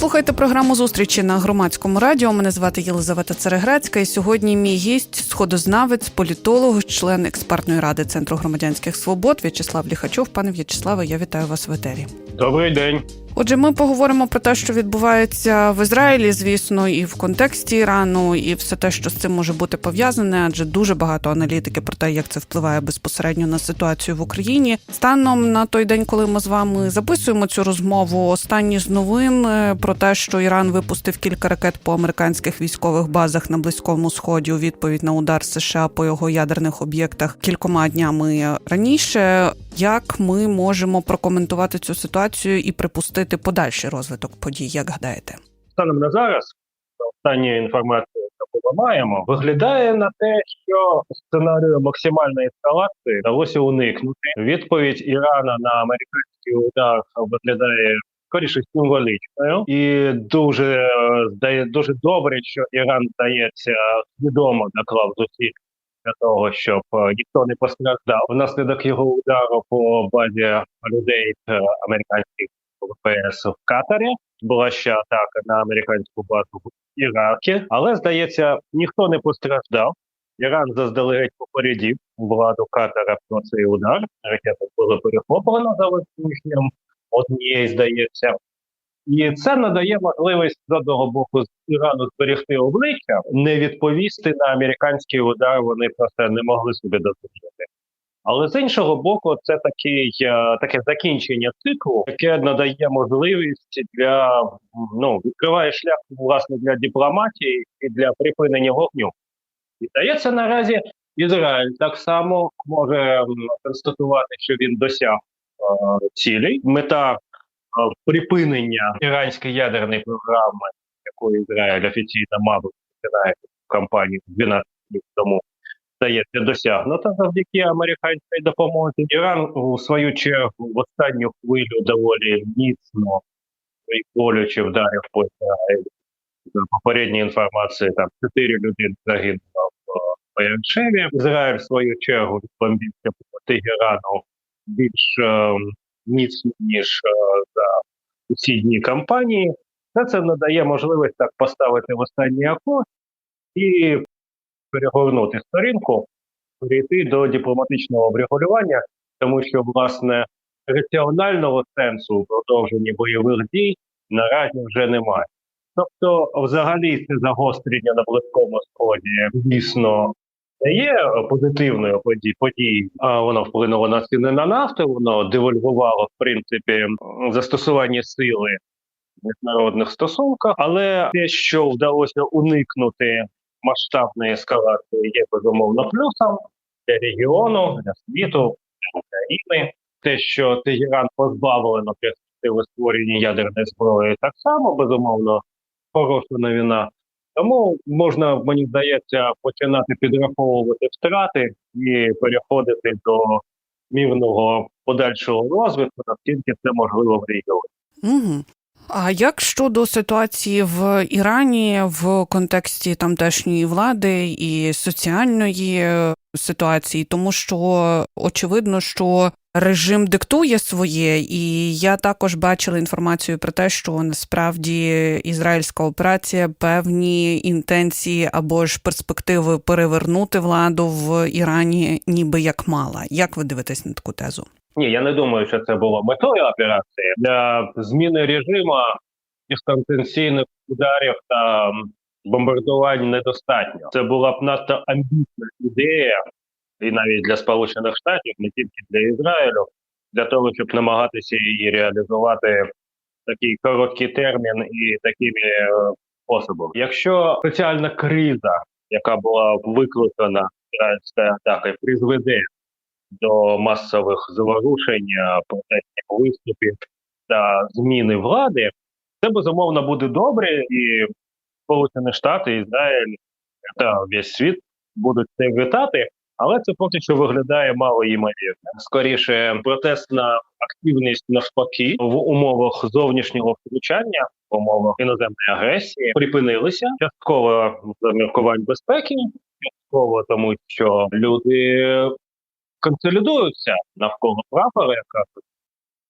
Ви слухаєте програму зустрічі на громадському радіо. Мене звати Єлизавета Цереграцька. І сьогодні мій гість сходознавець, політолог, член експертної ради Центру громадянських свобод В'ячеслав Ліхачов. Пане В'ячеславе, я вітаю вас в етері. Добрий день. Отже, ми поговоримо про те, що відбувається в Ізраїлі, звісно, і в контексті Ірану, і все те, що з цим може бути пов'язане, адже дуже багато аналітики про те, як це впливає безпосередньо на ситуацію в Україні. Станом на той день, коли ми з вами записуємо цю розмову, останні з новин е, про те, що Іран випустив кілька ракет по американських військових базах на близькому сході у відповідь на удар США по його ядерних об'єктах кількома днями раніше. Як ми можемо прокоментувати цю ситуацію і припустити подальший розвиток подій? Як гадаєте? Станом на зараз остання інформація, яку ми маємо, виглядає на те, що сценарію максимальної ескалації вдалося уникнути. Відповідь Ірана на американський удар виглядає скоріше символічною, і дуже е, здає дуже добре, що Іран здається свідомо наклав зусиль для того, щоб е, ніхто не постраждав внаслідок його удару по базі людей е, американських ВПС в Катарі. Була ще атака на американську базу в Іракі, але здається, ніхто не постраждав. Іран заздалегідь попередів владу Катара про цей удар. Ракета була перехоплена за виключенням однієї, здається. І це надає можливість з одного боку з Ірану зберегти обличчя, не відповісти на американський удар. Вони просто не могли собі дозволити. Але з іншого боку, це такий е, таке закінчення циклу, яке надає можливість для ну відкриває шлях власне для дипломатії і для припинення вогню. І здається, наразі Ізраїль так само може констатувати, що він досяг цілей. Мета е, припинення іранської ядерної програми, яку Ізраїль офіційно мав починає кампанію 12 років тому здається досягнуто завдяки американській допомозі. Іран у свою чергу в останню хвилю доволі міцно і болюче вдарив по Ізраїлю. За попередньої інформації там чотири людини загинуло в Баяншеві. Ізраїль в свою чергу відбомбився по Тегерану більш е, міцно ніж е, за усі дні кампанії. Все це надає можливість так поставити в останній акорд і перегорнути сторінку, перейти до дипломатичного врегулювання, тому що власне раціонального сенсу у продовженні бойових дій наразі вже немає. Тобто, взагалі, це загострення на близькому сході дійсно не є позитивною подією, а воно вплинуло на ціни на нафту, воно девальвувало в принципі застосування сили в міжнародних стосунках, але те, що вдалося уникнути масштабної ескалації є безумовно плюсом для регіону, для світу, для України. Те, що Тегеран позбавлено перспективи створення ядерної зброї, так само безумовно хороша новина. Тому можна, мені здається, починати підраховувати втрати і переходити до мірного подальшого розвитку, наскільки це можливо в регіоні. Угу. А як щодо ситуації в Ірані в контексті тамтешньої влади і соціальної е, ситуації, тому що очевидно, що режим диктує своє, і я також бачила інформацію про те, що насправді ізраїльська операція певні інтенції або ж перспективи перевернути владу в Ірані, ніби як мала. Як ви дивитесь на таку тезу? Ні, я не думаю, що це було метою операції для зміни режиму дистанційних ударів та бомбардувань недостатньо. Це була б надто амбітна ідея, і навіть для Сполучених Штатів, не тільки для Ізраїлю, для того, щоб намагатися її реалізувати такий короткий термін і такими е, способами. Якщо соціальна криза, яка була викликана ізраїльською атакою, призведе до масових заворушень, е, протестних виступів та зміни влади, це безумовно буде добре, і Сполучені Штати, Ізраїль та весь світ будуть це вітати. Але це поки що виглядає мало ймовірно. Скоріше, протестна активність навпаки. В умовах зовнішнього втручання, в умовах іноземної агресії припинилися. Частково з міркувань безпеки, частково тому, що люди консолідуються навколо прапора, яка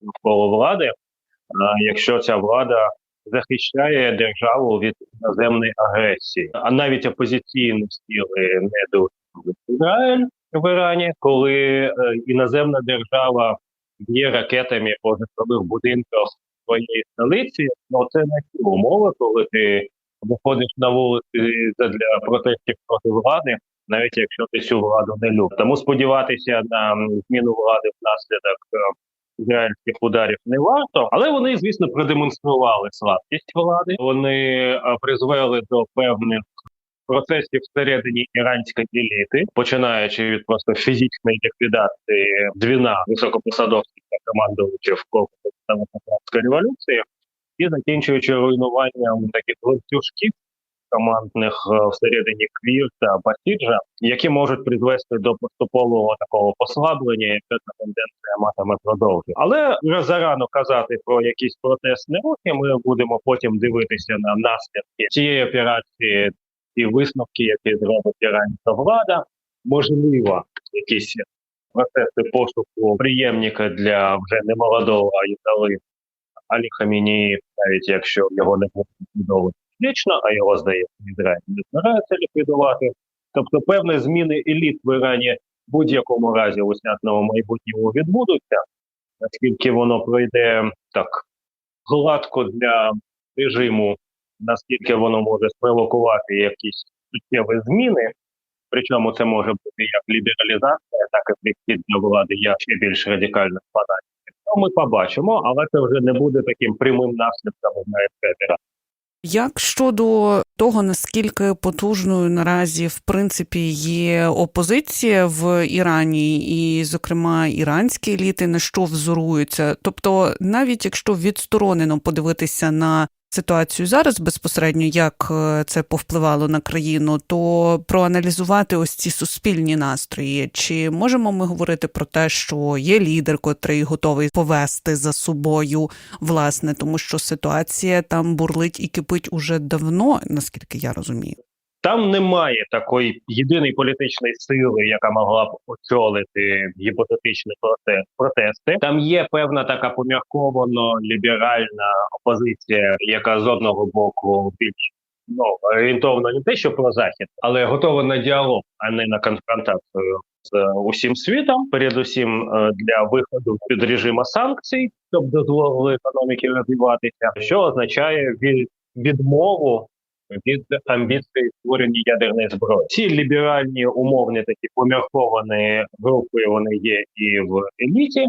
навколо влади, а, якщо ця влада захищає державу від іноземної агресії, а навіть опозиційні сили не дозволить Ізраїль в Ірані, коли е, іноземна держава б'є ракетами по житлових будинках своєї столиці, ну це не ті умови, коли ти виходиш на вулиці для протестів проти влади, навіть якщо ти цю владу не любиш. Тому сподіватися на зміну влади внаслідок е, ізраїльських ударів не варто, але вони, звісно, продемонстрували слабкість влади. Вони е, призвели до певних процесів всередині іранської еліти, починаючи від просто фізичної ліквідації двіна високопосадовських та командувачів корпусу революції, і закінчуючи руйнуванням таких ланцюжків командних е, всередині квір та басіджа, які можуть призвести до поступового такого послаблення, яке ця тенденція матиме продовження. Але вже зарано казати про якісь протестні рухи. Ми будемо потім дивитися на наслідки цієї операції і висновки, які зробить іранська влада. Можливо, якісь процеси пошуку приємника для вже немолодого Аїтали Алі Хаміні, навіть якщо його не буде ліквідовувати фізично, а його здається, Ізраїль не збирається ліквідувати. Тобто, певні зміни еліт в Ірані в будь-якому разі у снятному майбутньому відбудуться, наскільки воно пройде так гладко для режиму, наскільки воно може спровокувати якісь суттєві зміни. Причому це може бути як лібералізація, так і прихід до влади як ще більш радикальних фанатів. Ну, ми побачимо, але це вже не буде таким прямим наслідком на операції. Як щодо того, наскільки потужною наразі в принципі є опозиція в Ірані, і, зокрема, іранські еліти на що взоруються? Тобто, навіть якщо відсторонено подивитися на ситуацію зараз безпосередньо, як е, це повпливало на країну, то проаналізувати ось ці суспільні настрої, чи можемо ми говорити про те, що є лідер, котрий готовий повести за собою власне, тому що ситуація там бурлить і кипить уже давно, наскільки я розумію. Там немає такої єдиної політичної сили, яка могла б очолити гіпотетичні проте- протести. Там є певна така помірковано ліберальна опозиція, яка з одного боку більш ну орієнтована не те, що про захід, але готова на діалог, а не на конфронтацію з усім світом. Передусім е, для виходу під режима санкцій, щоб дозволили економіки розвиватися, що означає від відмову від амбіції створення ядерної зброї. Ці ліберальні умовні такі помірковані групи вони є і в еліті.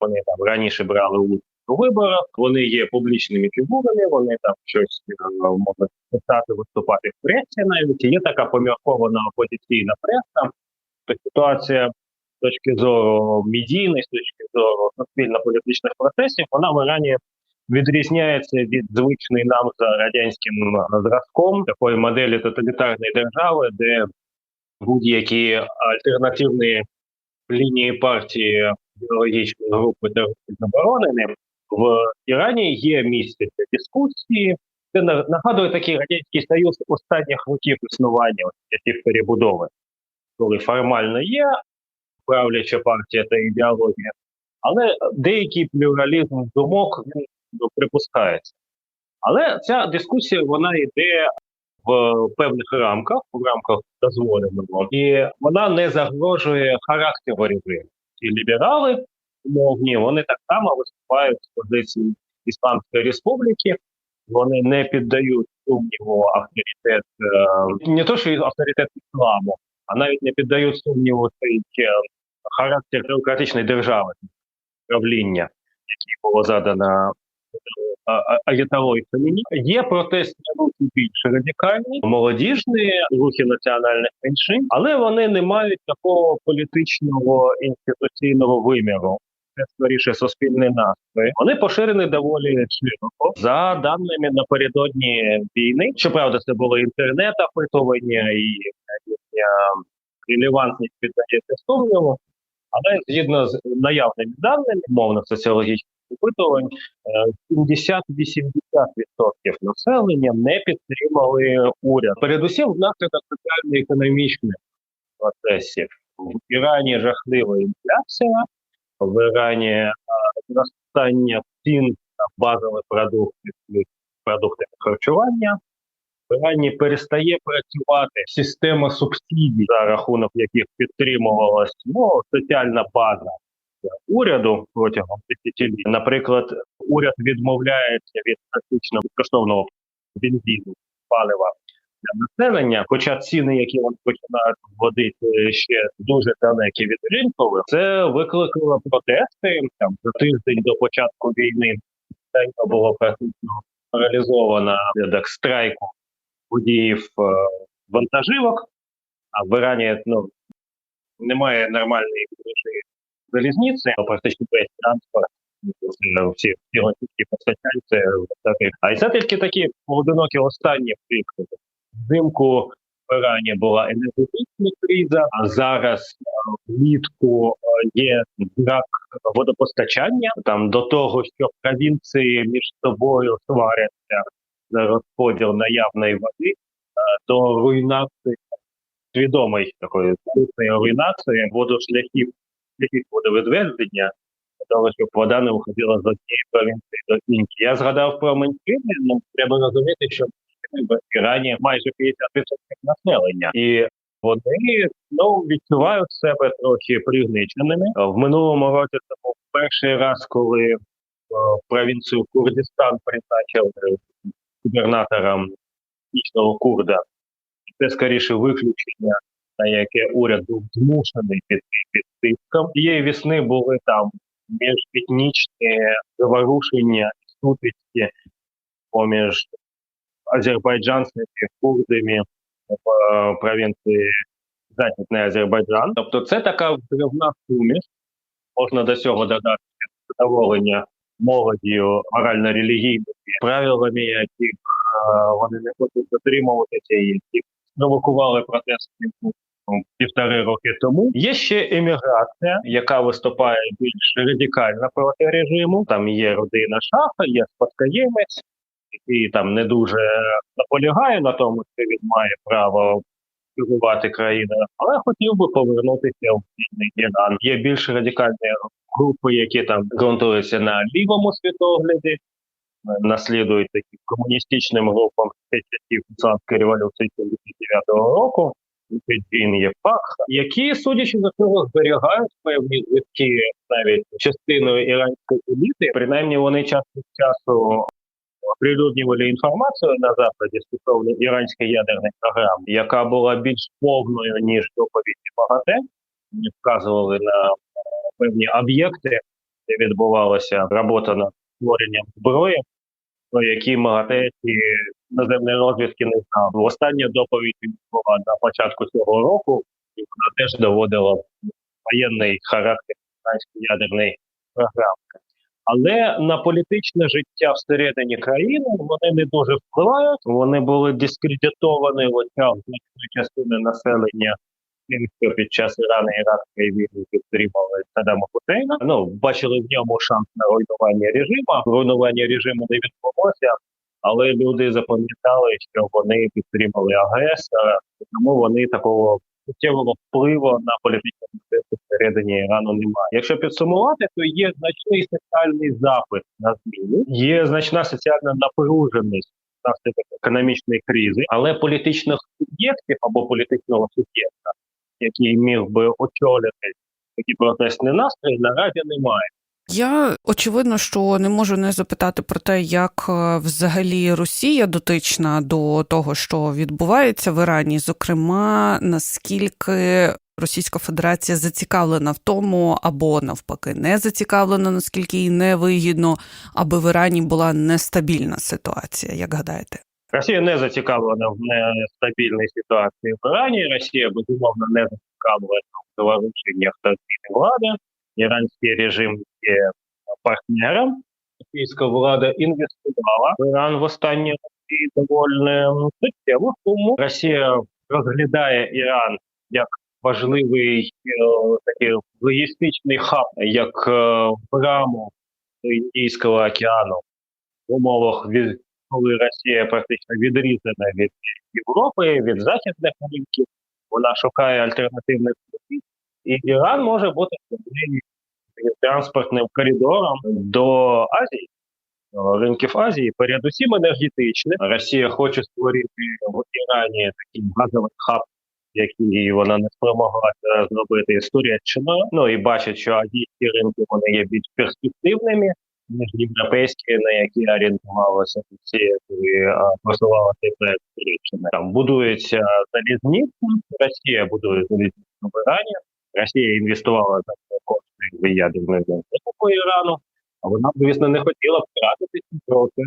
Вони там раніше брали участь у виборах. Вони є публічними фігурами. Вони там щось е, можуть писати, виступати в пресі. Навіть є така поміркована опозиційна преса. То ситуація з точки зору медійної, з точки зору суспільно-політичних процесів, вона в Ірані відрізняється від звичної нам за радянським е, зразком такої моделі тоталітарної держави, де будь-які альтернативні лінії партії ідеологічної групи заборонені. В Ірані є місце для дискусії. Це на- нагадує такий радянський союз останніх років існування часів перебудови, коли формально є правляча партія та ідеологія, але деякий плюралізм думок він припускається. Але ця дискусія вона йде в певних рамках, в рамках дозволеного, і вона не загрожує характеру режиму. І ліберали умовні, вони так само виступають з позиції Ісландської республіки. Вони не піддають сумніву авторитет е, не то, що авторитет ісламу, а навіть не піддають сумніву цей е, характер демократичної держави правління, який було задано Аятолой Хаміні. Є протестні рухи більш радикальні, молодіжні рухи національних меншин, але вони не мають такого політичного інституційного виміру. Це скоріше суспільний настрій. Вони поширені доволі широко. За даними напередодні війни. Щоправда, це було інтернет опитування і їхня релевантність піддається сумніву. Але згідно з наявними даними мовних соціологічних опитувань, е, 70-80% населення не підтримали уряд. Передусім, внаслідок соціально-економічних процесів. В Ірані жахлива інфляція, в Ірані е, зростання цін на базові продукти, продукти харчування. В Ірані перестає працювати система субсидій, за рахунок яких підтримувалась ну, соціальна база уряду протягом десятиліть. Наприклад, уряд відмовляється від практично безкоштовного бензину, палива для населення. Хоча ціни, які вони починають вводити ще дуже далекі від ринкових, це викликало протести там за тиждень до початку війни. Було практично реалізовано як страйку водіїв е, вантажівок. А в Ірані ну немає нормальної мережі залізниці, практично транспорт. е, Всі всі російські постачальці. А і це тільки такі поодинокі останні приклади. Взимку в Ірані була енергетична криза, а зараз е, влітку е, є брак водопостачання. Там до того, що провінції між собою сваряться за розподіл наявної води, до руйнації свідомої такої руйнації водошляхів шляхів водовідведення, для того, щоб вода не уходила з однієї провінції до іншої. Я згадав про Меншини, ну треба розуміти, що в Ірані майже 50% населення, і вони ну відчувають себе трохи пригниченими. В минулому році це був перший раз, коли е, провінцію Курдистан призначили губернатором етнічного курда. Це скоріше виключення, на яке уряд був змушений під, під тиском. Цієї весни були там міжетнічні заворушення і сутички поміж азербайджанцями і курдами в е, провінції Західний Азербайджан. Тобто це така взривна суміш. Можна до цього додати задоволення молоддю морально-релігійними правилами, яких е, вони не хочуть дотримуватися, які провокували протести півтори роки тому. Є ще еміграція, яка виступає більш радикально проти режиму. Там є родина шаха, є спадкоємець, який там не дуже наполягає на тому, що він має право керувати країною, але хотів би повернутися в вільний Іран. Є більш радикальні групи, які там ґрунтуються на лівому світогляді, наслідують таким комуністичним групам часів Ісламської революції 79-го року. Він є фах, які, судячи за цього, зберігають певні зв'язки навіть частиною іранської еліти. Принаймні вони час від часу оприлюднювали інформацію на заході стосовно іранської ядерної програми, яка була більш повною ніж доповіді МАГАТЕ. Вони вказували на певні об'єкти, де відбувалася робота над створенням зброї, про які МАГАТЕ і наземної розвідки не знав. Остання доповідь була на початку цього року, і вона теж доводила воєнний характер іранської ядерної програми. Але на політичне життя всередині країни вони не дуже впливають. Вони були дискредитовані очах значної частини населення. Тим, що під час Ірана іранської війни підтримали Саддама Хусейна. Ну бачили в ньому шанс на руйнування режиму. Руйнування режиму не відбулося, але люди запам'ятали, що вони підтримали агресора, тому вони такого суттєвого впливу на політичну процес всередині Ірану немає. Якщо підсумувати, то є значний соціальний запит на зміни, є значна соціальна напруженість внаслідок економічної кризи, але політичних суб'єктів або політичного суб'єкта, який міг би очолити такі протестні настрої, наразі немає. Я очевидно, що не можу не запитати про те, як е, взагалі Росія дотична до того, що відбувається в Ірані, зокрема, наскільки Російська Федерація зацікавлена в тому, або навпаки, не зацікавлена, наскільки їй не вигідно, аби в Ірані була нестабільна ситуація. Як гадаєте? Росія не зацікавлена в нестабільній ситуації в Ірані. Росія безумовно не зацікавлена в заворушеннях та влади. Іранський режим є партнером. Російська влада інвестувала в Іран в останні роки доволі суттєво. Тому Росія розглядає Іран як важливий е, такий логістичний хаб, як е, браму до Індійського океану в умовах від коли Росія практично відрізана від Європи, від західних ринків, вона шукає альтернативних і Іран може бути транспортним коридором до Азії, ринків Азії, передусім енергетичним. Росія хоче створити в Ірані такий газовий хаб, який вона не спромоглася зробити з Туреччиною. Ну і бачить, що азійські ринки вони є більш перспективними. Ніж європейські, на які орієнтувалася Росія, коли просувала проект Туреччини. Там будується залізниця, Росія будує залізницю в Ірані, Росія інвестувала за кошти в ядерну енергетику Ірану, а вона, звісно, не хотіла б втратити ці кроки.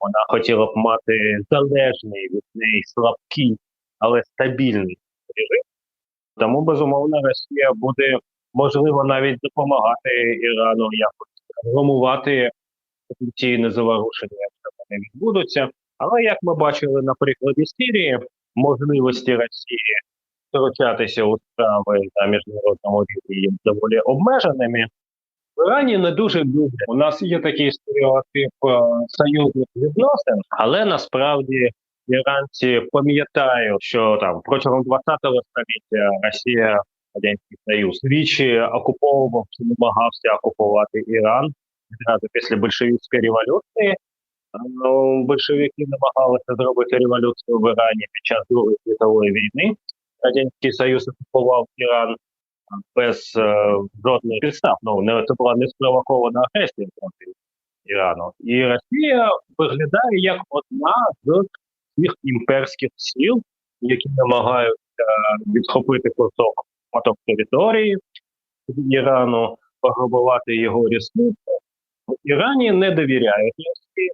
Вона хотіла б мати залежний від неї слабкий, але стабільний режим. Тому, безумовно, Росія буде можливо навіть допомагати Ірану якось громувати потенційне заворушення, якщо вони відбудуться. Але як ми бачили на прикладі Сирії, можливості Росії втручатися у справи на міжнародному рівні є доволі обмеженими. В Ірані не дуже люблять. У нас є такий стереотип е, союзних відносин, але насправді іранці пам'ятають, що там протягом 20-го століття Росія, Радянський Союз двічі окуповував чи намагався окупувати Іран відразу після большевістської революції. Ну, большевики намагалися зробити революцію в Ірані під час Другої світової війни. Радянський Союз окупував Іран без е, жодних підстав. Ну не це була не спровокована агресія проти Ірану. І Росія виглядає як одна з цих імперських сил, які намагаються відхопити кусок поток території Ірану, пограбувати його ресурси. Ірані не довіряють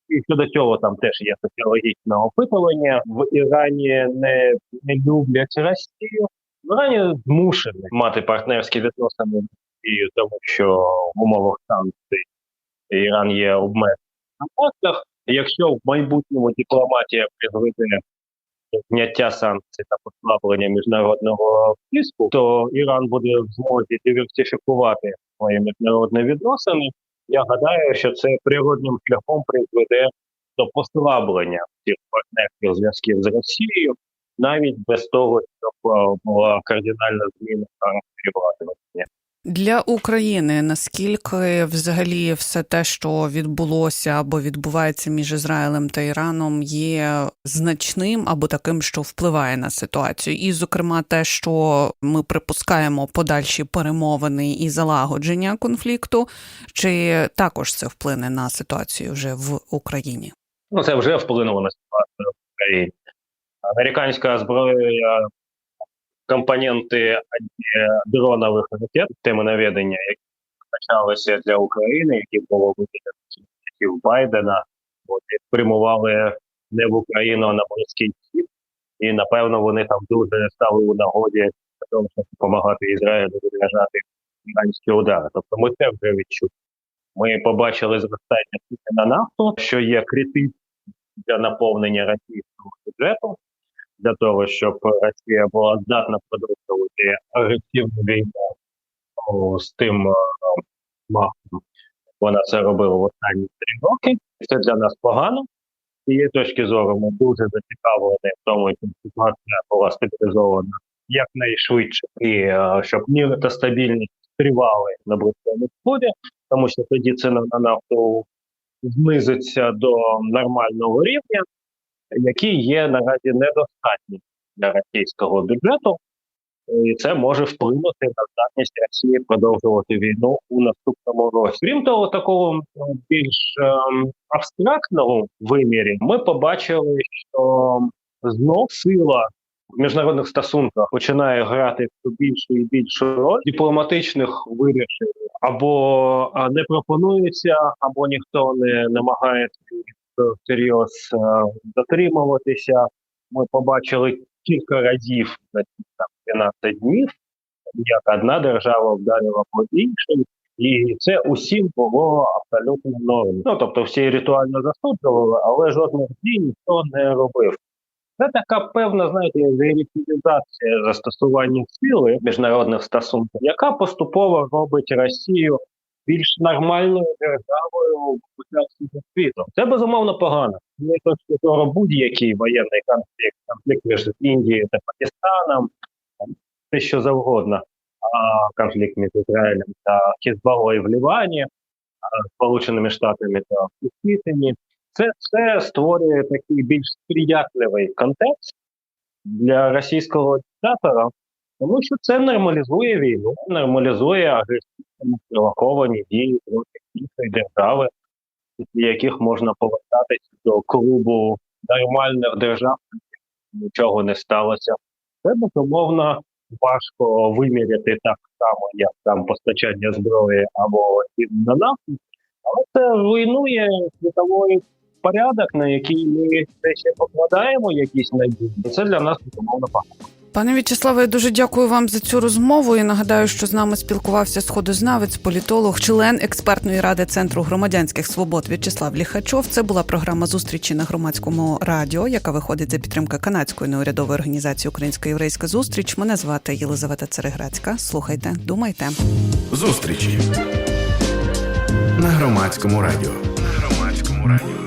і щодо цього там теж є соціологічне опитування. В Ірані не, не люблять Росію. В Ірані змушені мати партнерські відносини з Росією, тому що в умовах санкцій Іран є обмежений на фактах. Якщо в майбутньому дипломатія призведе зняття санкцій та послаблення міжнародного тиску, то Іран буде в змозі диверсифікувати свої міжнародні відносини. Я гадаю, що це природним шляхом призведе до послаблення цих партнерських зв'язків з Росією, навіть без того, щоб е, була кардинальна зміна характерів. Для України наскільки взагалі все те, що відбулося або відбувається між Ізраїлем та Іраном, є значним або таким, що впливає на ситуацію, і, зокрема, те, що ми припускаємо подальші перемовини і залагодження конфлікту, чи також це вплине на ситуацію вже в Україні? Ну це вже вплинуло на ситуацію в Україні. Американська зброя, компоненти дронових ракет, теми наведення, які почалися для України, які було виділено Байдена, от, і спрямували не в Україну, а на Морський Схід. І напевно вони там дуже стали у нагоді того, щоб допомагати Ізраїлю відражати іранські удари. Тобто ми це вже відчули. Ми побачили зростання на нафту, що є критичним для наповнення російського бюджету, для того, щоб Росія була здатна продовжувати агресивну війну з тим е, махом. Вона це робила в останні три роки. Це для нас погано. З цієї точки зору ми дуже зацікавлені в тому, щоб ситуація була стабілізована якнайшвидше, і е, щоб мір та стабільність тривали на близькому сході, тому що тоді ціна на нафту знизиться до нормального рівня, який є наразі недостатнім для російського бюджету, і це може вплинути на здатність Росії продовжувати війну у наступному році. Крім того, такого е, більш ем, абстрактного вимірі ми побачили, що знов сила в міжнародних стосунках починає грати все більшу і більшу роль дипломатичних вирішень або не пропонується, або ніхто не намагається всерйоз е, дотримуватися. Ми побачили кілька разів за ці там 12 днів, як одна держава вдарила по іншій, і це усім було абсолютно норм. Ну тобто всі ритуально засуджували, але жодних дій ніхто не робив. Це така певна, знаєте, реалітизація застосування сили міжнародних стосунках, яка поступово робить Росію більш нормальною державою в участі світу. Це безумовно погано. Не точки зору будь-який воєнний конфлікт, конфлікт між Індією та Пакистаном, те що завгодно. А конфлікт між Ізраїлем та Хізбалою в Лівані, Сполученими Штатами та Хусітами. Це все створює такий більш сприятливий контекст для російського диктатора, тому що це нормалізує війну, нормалізує агресивні провоковані дії проти іншої держави, після яких можна повертатися до клубу нормальних держав, нічого не сталося. Це безумовно важко виміряти так само, як там постачання зброї або на нафту, але це руйнує світовий порядок, на який ми все ще покладаємо якісь надії. Це для нас безумовно погано. Пане В'ячеславе, я дуже дякую вам за цю розмову. І нагадаю, що з нами спілкувався сходознавець, політолог, член експертної ради Центру громадянських свобод В'ячеслав Ліхачов. Це була програма зустрічі на громадському радіо, яка виходить за підтримки канадської неурядової організації Українська єврейська зустріч. Мене звати Єлизавета Цереграцька. Слухайте, думайте. Зустрічі на громадському радіо. На громадському радіо.